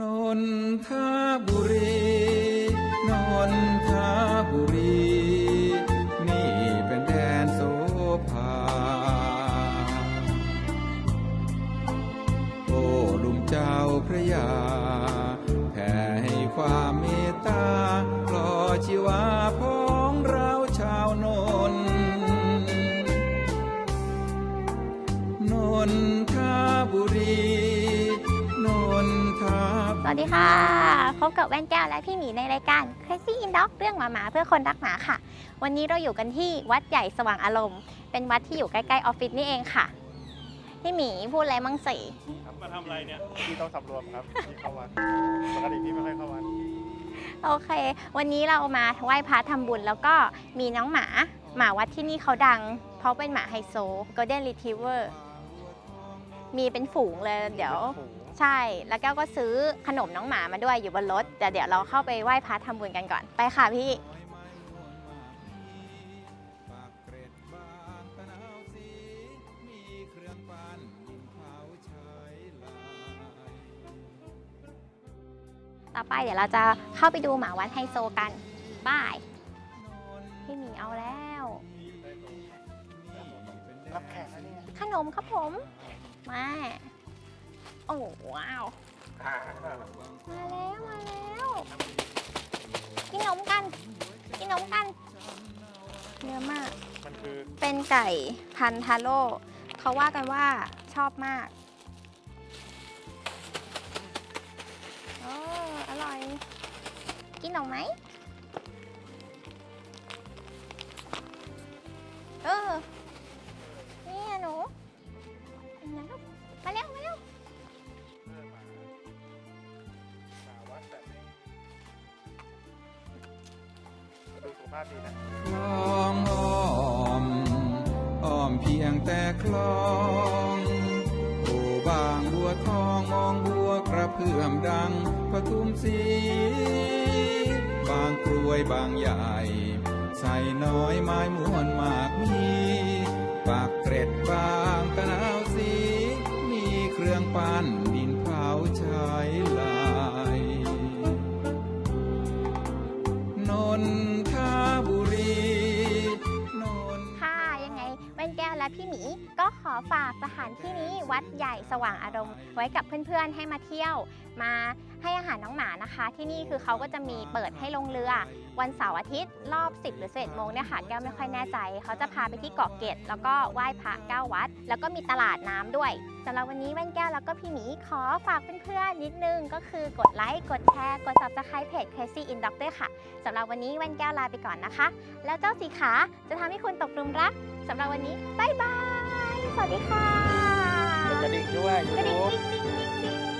นนทบุรีนนทบุรี นี่เป็นแดนโสภาโอ้ลุมเจ้าพระยาแผ่ให้ความเมตตาปล่อชีวาพ้องเราชาวนนนนทบุรี นนทบุรีสวัสดีค่ะ พบกับแว่นแก้วและพี่หมีในรายการ Crazy in Dog เรื่องหมาหมาเพื่อคนรักหมาค่ะ วันนี้เราอยู่กันที่วัดใหญ่สว่างอารมณ์ เป็นวัดที่อยู่ใกล้ๆออฟฟิศนี่เองค่ะ พี่หมีพูดอะไรมั่งสิครับมาทำอะไรเนี่ยพี่ต้องสำรวมครับพี่เข้าวัดปกติพี่ไม่ค่อยเข้าวัดโอเค วันนี้เรามาไหว้พระทำบุญแล้วก็มีน้องหมา หมาวัดที่นี่เขาดัง เพราะเป็นหมาไฮโซ Golden Retriever มีเป็นฝูงเลยเดี๋ยวโอ้โหใช่ แล้วแก้วก็ซื้อขนมน้องหมามาด้วยอยู่บนรถแต่เดี๋ยวเราเข้าไปไหว้พระทำบุญกันก่อนไปค่ะพี่ ปากเกร็ดบางตะนาวสี มีเครื่องปั้นดินเผาใช้ลาย ต่อไปเดี๋ยวเราจะเข้าไปดูหมาวัดไฮโซกันบายพี่หมีเอาแล้ว รับแขกนะเนี่ยขนมครับผม มา โอ้ว้าว มาแล้ว มาแล้ว กินนมกัน กินนมกันเยอะมาก มันคือเป็นไก่พันธุ์ทาโร่เขาว่ากันว่าชอบมากโอ้อร่อย กินหนมไหม ภาพดีนะคลองอ้อมอ้อมเพียงแต่คลองโอบางบัวทองมองบัวกระเพื่อมดังปทุมสีบางกรวยบางใหญ่ ใส่น้อยไม้มวนมากมีปากเกร็ดบาง และพี่หมี ก็ขอฝากสถานที่นี้วัดใหญ่สว่างอารมณ์ ไว้กับเพื่อนๆให้มาเที่ยว มาให้อาหารน้องหมานะคะ ที่นี่คือเขาก็จะมีเปิดให้ลงเรือ วันเสาร์อาทิตย์รอบ 10 หรือ11โมงเนี่ยค่ะแก้วไม่ค่อยแน่ใจ เขาจะพาไปที่เกาะเกร็ดแล้วก็ไหว้พระเก้าวัด แล้วก็มีตลาดน้ำด้วยสำหรับวันนี้แว่นแก้วแล้วก็พี่หมีขอฝากเพื่อนๆนิดนึงก็คือกดไลค์กดแชร์กด subscribe เพจ Crazy in Dog ด้วยค่ะสำหรับวันนี้แว่นแก้วลาไปก่อนนะคะ แล้วเจ้าสีขาจะทำให้คุณตกหลุมรัก สำหรับวันนี้บายบาย สวัสดีค่ะกระดิ่งด้วยกระดิ่งทูบ ติ๊ง